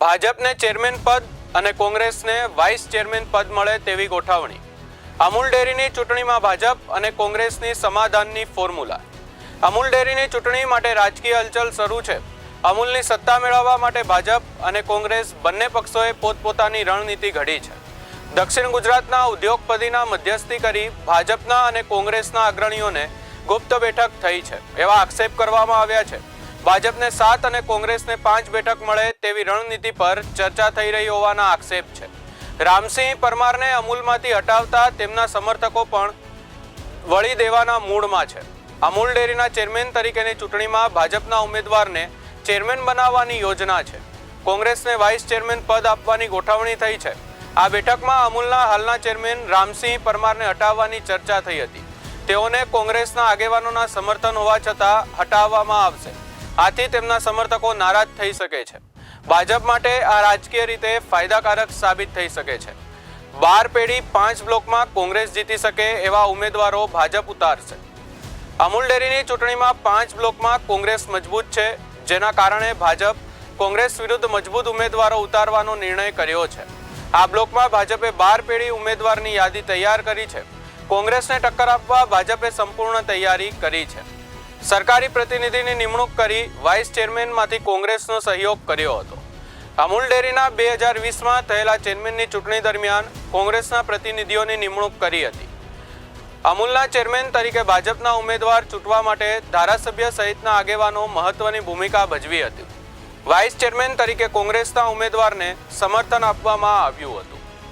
ભાજપને ચેરમેન પદ અને કોંગ્રેસને વાઇસ ચેરમેન પદ મળે તેવી ગોઠવણી. અમૂલ ડેરીની ચૂંટણીમાં ભાજપ અને કોંગ્રેસની સમાધાનની ફોર્મ્યુલા. અમૂલ ડેરીની ચૂંટણી માટે રાજકીય હલચલ શરૂ છે. અમૂલની સત્તા મેળવવા માટે ભાજપ અને કોંગ્રેસ બંને પક્ષોએ પોતપોતાની રણનીતિ ઘડી છે. દક્ષિણ ગુજરાતના ઉદ્યોગપતિના મધ્યસ્થી કરી ભાજપના અને કોંગ્રેસના અગ્રણીઓને ગુપ્ત બેઠક થઈ છે એવા આક્ષેપ કરવામાં આવ્યા છે. ભાજપને સાત અને કોંગ્રેસને પાંચ બેઠક મળે તેવી રણનીતિ પર ચર્ચા થઈ રહી હોવાના આક્ષેપ છે. રામસિંહ પરમારને અમૂલમાંથી હટાવતા તેમના સમર્થકો પણ વળી દેવાના મૂડમાં છે. અમૂલ ડેરીના ચેરમેન તરીકેની ચૂંટણીમાં ભાજપના ઉમેદવારને ચેરમેન બનાવવાની યોજના છે. કોંગ્રેસને વાઇસ ચેરમેન પદ આપવાની ગોઠવણી થઈ છે. આ બેઠકમાં અમૂલના હાલના ચેરમેન રામસિંહ પરમારને હટાવવાની ચર્ચા થઈ હતી. તેઓને કોંગ્રેસના આગેવાનોના સમર્થન હોવા છતાં હટાવવામાં આવશે. આથી તેમના સમર્થકો નારાજ થઈ શકે છે. ભાજપ માટે આ રાજકીય રીતે ફાયદાકારક સાબિત થઈ શકે છે. બાર પેઢી પાંચ બ્લોકમાં કોંગ્રેસ જીતી શકે એવા ઉમેદવારો ભાજપ ઉતારશે. અમૂલ ડેરીની ચૂંટણીમાં પાંચ બ્લોકમાં કોંગ્રેસ મજબૂત છે, જેના કારણે ભાજપ કોંગ્રેસ વિરુદ્ધ મજબૂત ઉમેદવારો ઉતારવાનો નિર્ણય કર્યો છે. આ બ્લોકમાં ભાજપે બાર પેઢી ઉમેદવારની યાદી તૈયાર કરી છે. કોંગ્રેસને ટક્કર આપવા ભાજપે સંપૂર્ણ તૈયારી કરી છે. સરકારી પ્રતિનિધિની નિમણૂક કરી વાઇસ ચેરમેનમાંથી કોંગ્રેસનો સહયોગ કર્યો હતો. અમૂલ ડેરીના બે હજાર વીસમાં થયેલા ચેરમેનની ચૂંટણી દરમિયાન કોંગ્રેસના પ્રતિનિધિઓની નિમણૂક કરી હતી. અમૂલના ચેરમેન તરીકે ભાજપના ઉમેદવાર ચૂંટવા માટે ધારાસભ્ય સહિતના આગેવાનો મહત્વની ભૂમિકા ભજવી હતી. વાઇસ ચેરમેન તરીકે કોંગ્રેસના ઉમેદવારને સમર્થન આપવામાં આવ્યું હતું.